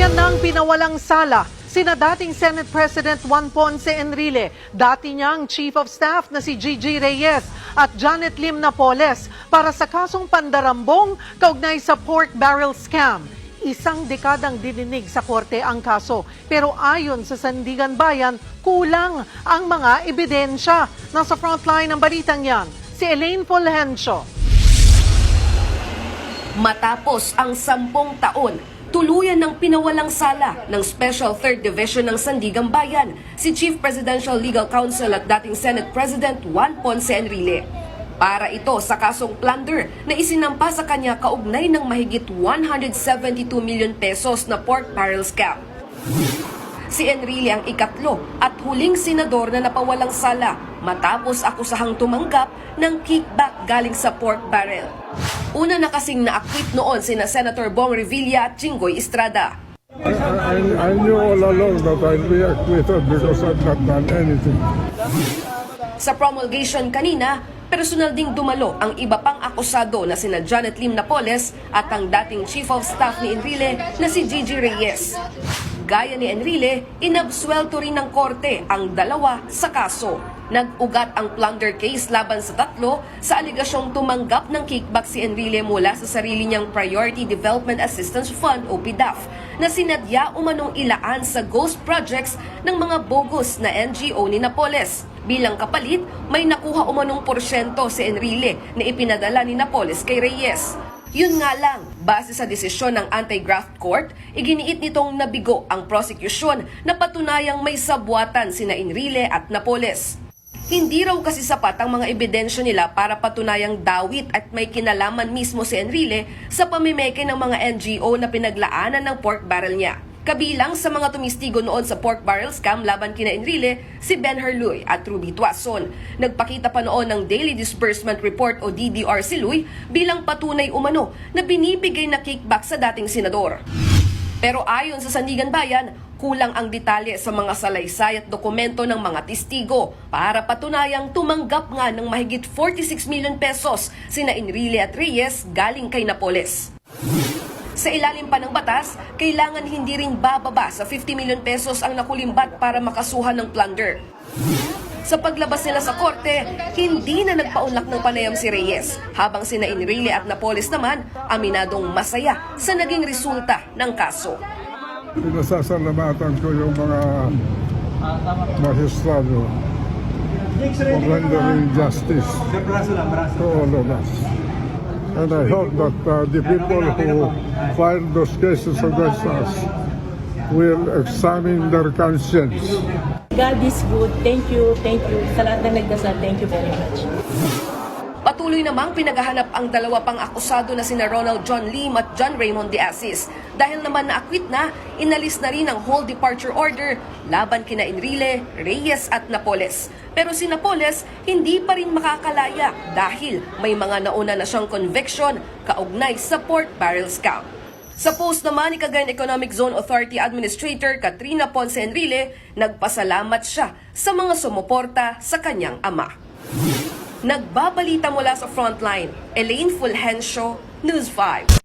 Tuluyan ng pinawalang sala sina dating Senate President Juan Ponce Enrile, dati niyang Chief of Staff na si Gigi Reyes at Janet Lim Napoles para sa kasong pandarambong kaugnay sa pork barrel scam. Isang dekadang dininig sa korte ang kaso pero ayon sa Sandigan Bayan, kulang ang mga ebidensya. Nasa frontline ng balitang yan, si Elaine Fulgencio. Matapos ang sampung taon, tuluyan ng pinawalang sala ng Special 3rd Division ng Sandigang Bayan si Chief Presidential Legal Counsel at dating Senate President Juan Ponce Enrile. Para ito sa kasong plunder na isinampa sa kanya kaugnay ng mahigit 172 million pesos na pork barrel scam. Si Enrile ang ikatlo at huling senador na napawalang sala matapos akusahang tumanggap ng kickback galing sa pork barrel. Una na kasing naakwit noon sina Senator Bong Revilla at Jinggoy Estrada. I, I, I knew all along that I'd be acquitted because I've not done anything. Sa promulgation kanina, personal ding dumalo ang iba pang akusado na sina Janet Lim Napoles at ang dating Chief of Staff ni Enrile na si Gigi Reyes. Gaya ni Enrile, inabswelto rin ng korte ang dalawa sa kaso. Nag-ugat ang plunder case laban sa tatlo sa aligasyong tumanggap ng kickback si Enrile mula sa sarili niyang Priority Development Assistance Fund o PDAF na sinadya umanong ilaan sa ghost projects ng mga bogus na NGO ni Napoles. Bilang kapalit, may nakuha umanong porsyento si Enrile na ipinadala ni Napoles kay Reyes. Yun nga lang, base sa desisyon ng anti-graft court, iginiit nitong nabigo ang prosecution na patunayang may sabwatan sina Enrile at Napoles. Hindi raw kasi sapat ang mga ebidensya nila para patunayang dawit at may kinalaman mismo si Enrile sa pamimeke ng mga NGO na pinaglaanan ng pork barrel niya. Kabilang sa mga tumistigo noon sa pork barrel scam laban kina Enrile, si Ben Herluy at Ruby Tuason. Nagpakita pa noon ng Daily Disbursement Report o DDR si Luy bilang patunay umano na binibigay na kickback sa dating senador. Pero ayon sa Sandigan Bayan, kulang ang detalye sa mga salaysay at dokumento ng mga testigo para patunayang tumanggap nga ng mahigit 46 million pesos sina Enrile at Reyes galing kay Napoles. Sa ilalim pa ng batas, kailangan hindi rin bababa sa 50 million pesos ang nakulimbat para makasuhan ng plunder. Sa paglabas nila sa korte, hindi na nagpaunlak ng panayam si Reyes, habang sina Enrile at Napoles naman aminadong masaya sa naging resulta ng kaso. Pinasasalamatan ko yung mga magistrado for rendering justice to all of us. And I hope that uh, the people who filed those cases against us will examine their conscience. God is good. Thank you, thank you. Sa lahat ng nagdasal, thank you very much. Patuloy namang pinagahanap ang dalawa pang akusado na sina Ronald John Lim at John Raymond De Assis. Dahil naman naakwit na, inalis na rin ang whole departure order laban kina Enrile, Reyes at Napoles. Pero si Napoles hindi pa rin makakalaya dahil may mga nauna na siyang conviction kaugnay sa pork barrel scam. Sa post naman ni Cagayan Economic Zone Authority Administrator Katrina Ponce Enrile, nagpasalamat siya sa mga sumuporta sa kanyang ama. Nagbabalita mula sa frontline, Elaine Fulgencio, News 5.